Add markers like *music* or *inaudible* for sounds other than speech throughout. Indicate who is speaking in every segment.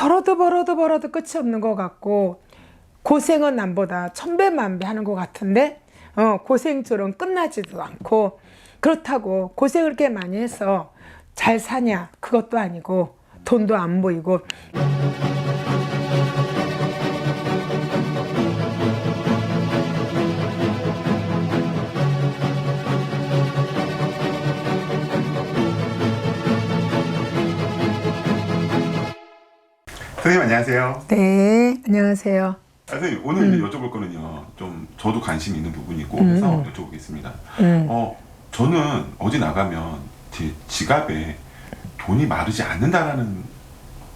Speaker 1: 벌어도 벌어도 벌어도 끝이 없는 것 같고 고생은 남보다 천배만배 하는 것 같은데 어, 고생처럼 끝나지도 않고 그렇다고 고생을 꽤 많이 해서 잘 사냐? 그것도 아니고 돈도 안 보이고
Speaker 2: 선생님 안녕하세요.
Speaker 1: 네 안녕하세요
Speaker 2: 아, 선생님 오늘
Speaker 1: 음.
Speaker 2: 이제 여쭤볼 거는요. 좀 저도 관심 있는 부분이고 그래서 여쭤보겠습니다.
Speaker 1: 음.
Speaker 2: 어 저는 어디 나가면 제 지갑에 돈이 마르지 않는다라는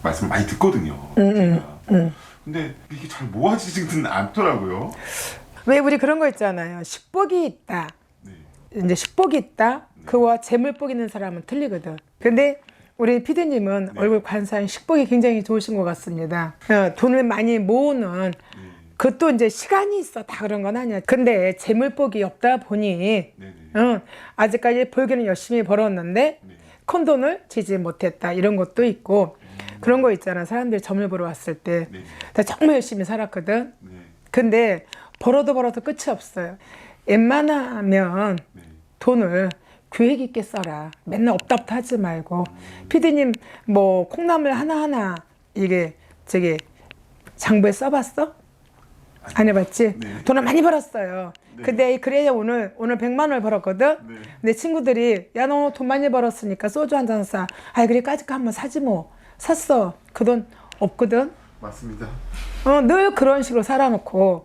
Speaker 2: 말씀을 많이 듣거든요.
Speaker 1: 음,
Speaker 2: 제가.
Speaker 1: 음.
Speaker 2: 근데 이게 잘 모아지지는 않더라고요.
Speaker 1: 왜 우리 그런 거 있잖아요 식복이 있다
Speaker 2: 네.
Speaker 1: 이제 식복이 있다 그와 재물복 있는 사람은 틀리거든 근데 우리 피디님은
Speaker 2: 네.
Speaker 1: 얼굴 관상 식복이 굉장히 좋으신 것 같습니다 어, 돈을 많이 모으는
Speaker 2: 네.
Speaker 1: 그것도 이제 시간이 있어 다 그런 건 아니야 근데 재물복이 없다 보니
Speaker 2: 네 네.
Speaker 1: 어, 아직까지 벌기는 열심히 벌었는데
Speaker 2: 네.
Speaker 1: 큰 돈을 지지 못했다 이런 것도 있고 그런 거 있잖아 사람들이 점을 보러 왔을 때
Speaker 2: 네.
Speaker 1: 나 정말 열심히 살았거든
Speaker 2: 네.
Speaker 1: 근데 벌어도 벌어도 끝이 없어요 웬만하면
Speaker 2: 네.
Speaker 1: 돈을 계획 있게 써라 맨날 없다 하지 말고 피디님 뭐 콩나물 하나하나 이게 저기 장부에 써봤어? 안 해봤지?
Speaker 2: 네.
Speaker 1: 돈을 많이 벌었어요. 근데 그래야 오늘 오늘 100만 원을 벌었거든.
Speaker 2: 네.
Speaker 1: 내 친구들이 야 너 돈 많이 벌었으니까 소주 한 잔 사. 아이 그래 까짓 거 한번 사지 뭐. 샀어. 그 돈 없거든.
Speaker 2: 맞습니다.
Speaker 1: 어, 늘 그런 식으로 살아놓고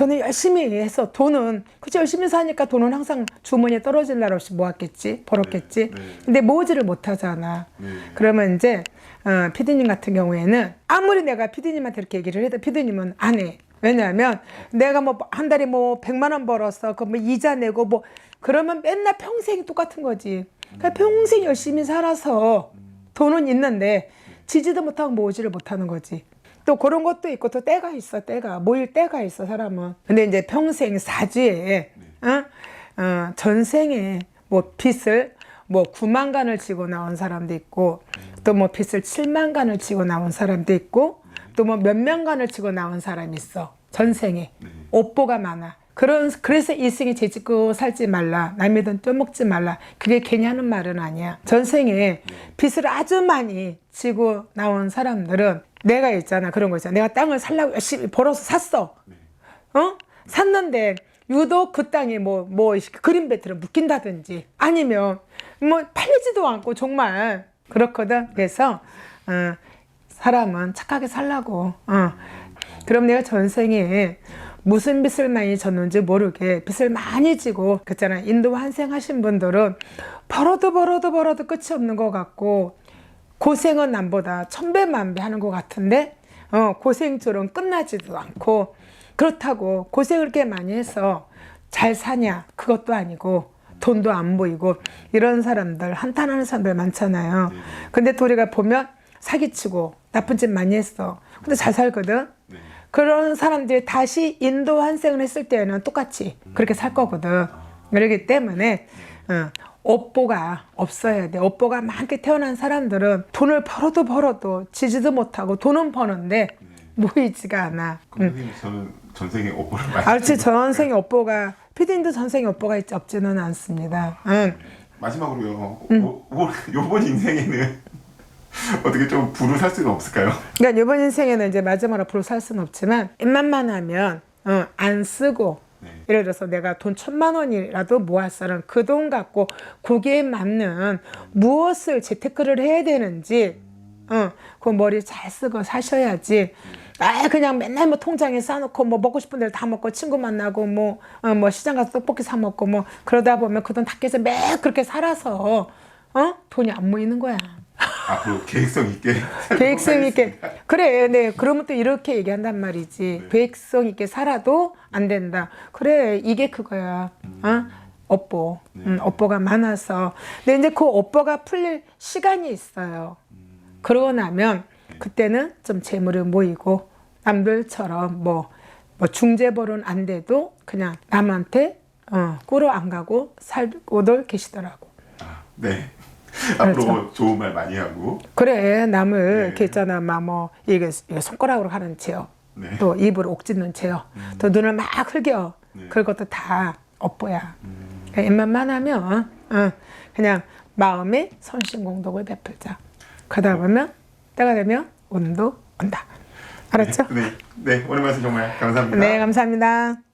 Speaker 1: 저는 열심히 해서 돈은 그치 열심히 사니까 돈은 항상 주머니에 떨어질 날 없이 모았겠지 벌었겠지
Speaker 2: 네, 네.
Speaker 1: 근데 모으지를 못하잖아
Speaker 2: 네.
Speaker 1: 그러면 이제 어, 피디님 같은 경우에는 아무리 내가 피디님한테 이렇게 얘기를 해도 피디님은 안 해. 왜냐하면 내가 뭐 한 달에 뭐 100만 원 벌었어. 그 뭐 이자 내고 뭐 그러면 맨날 평생 똑같은 거지. 그러니까 평생 열심히 살아서 돈은 있는데 지지도 못하고 모으지를 못하는 거지. 또 그런 것도 있고 또 때가 있어 때가. 모일 때가 있어 사람은. 근데 이제 평생 사주에 어? 어, 전생에 뭐 빚을 뭐 9만 간을 지고 나온 사람도 있고 또 뭐 빚을 7만 간을 지고 나온 사람도 있고 또 뭐 몇만 간을 지고 나온 사람이 있어 전생에. 옥보가 많아 그런 그래서 일생에 재짓고 살지 말라. 남의 돈 떼먹지 말라. 그게 괜히 하는 말은 아니야. 전생에 빚을 아주 많이 지고 나온 사람들은 내가 있잖아. 그런 거 있잖아. 내가 땅을 살라고 열심히 벌어서 샀어. 어? 샀는데 유독 그 땅에 뭐, 뭐, 그린벨트를 묶인다든지 아니면 뭐 팔리지도 않고 정말 그렇거든. 그래서, 어, 사람은 착하게 살라고, 어. 그럼 내가 전생에 무슨 빚을 많이 졌는지 모르게 빚을 많이 지고, 그잖아. 인도 환생하신 분들은 벌어도 벌어도 벌어도 끝이 없는 것 같고, 고생은 남보다 천배만배 하는 것 같은데 어, 고생처럼 끝나지도 않고 그렇다고 고생을 꽤 많이 해서 잘 사냐 그것도 아니고 돈도 안 보이고 이런 사람들 한탄하는 사람들 많잖아요. 근데 또 우리가 보면 사기치고 나쁜 짓 많이 했어. 근데 잘 살거든.
Speaker 2: 네.
Speaker 1: 그런 사람들이 다시 인도 환생을 했을 때는 똑같이 그렇게 살 거거든. 그렇기 때문에 어, 업보가 없어야 돼. 업보가 많게 태어난 사람들은 돈을 벌어도 벌어도 지지도 못하고 돈은 버는데 모이지가 않아.
Speaker 2: 그럼 선생님 저는 전생에 오빠를 많이
Speaker 1: 알지 전생에 업보가 피디님도 전생에 업보가 있지 없지는 않습니다. 응.
Speaker 2: 마지막으로요. 오, 오, 요번 인생에는 *laughs* 어떻게 좀 부를 살 수는 없을까요?
Speaker 1: 그러니까 이번 인생에는 이제 마지막으로 앞으로 살 수는 없지만 입만만 하면 어, 안 쓰고
Speaker 2: 네.
Speaker 1: 예를 들어서 내가 돈 천만 원이라도 모았어는 그 돈 갖고 거기에 맞는 무엇을 재테크를 해야 되는지 어, 그 머리 잘 쓰고 사셔야지 아 그냥 맨날 뭐 통장에 싸놓고 뭐 먹고 싶은 대로 다 먹고 친구 만나고 뭐, 어, 뭐 시장 가서 떡볶이 사 먹고 뭐 그러다 보면 그 돈 다 깨서 매일 그렇게 살아서 어 돈이 안 모이는 거야.
Speaker 2: 앞으로 계획성 있게. *laughs*
Speaker 1: 계획성 있게. 그래 네. 그러면 또 이렇게 얘기한단 말이지. 계획성 있게 살아도 안 된다. 그래 이게 그거야. 어? 업보. 음, 업보가 많아서. 근데 이제 그 업보가 풀릴 시간이 있어요. 그러고 나면 그때는 좀 재물을 모이고 남들처럼 뭐, 뭐 중재벌은 안 돼도 그냥 남한테 어, 꾸러 안 가고 살고들 계시더라고.
Speaker 2: 아, 네. 앞으로
Speaker 1: 그렇죠.
Speaker 2: 좋은 말 많이 하고
Speaker 1: 그래 남을
Speaker 2: 네.
Speaker 1: 이렇게 있잖아 막 뭐 이게, 손가락으로 하는 체요
Speaker 2: 네.
Speaker 1: 또 입으로 옥짓는 체요 또 눈을 막 흘겨
Speaker 2: 네.
Speaker 1: 그것도 다 업보야 그러니까 입만만 하면 어, 그냥 마음에 선신공덕을 베풀자 그러다 보면 때가 되면 운도 온다 알았죠?
Speaker 2: 네, 네 오늘 말씀 정말 감사합니다.
Speaker 1: 네 감사합니다.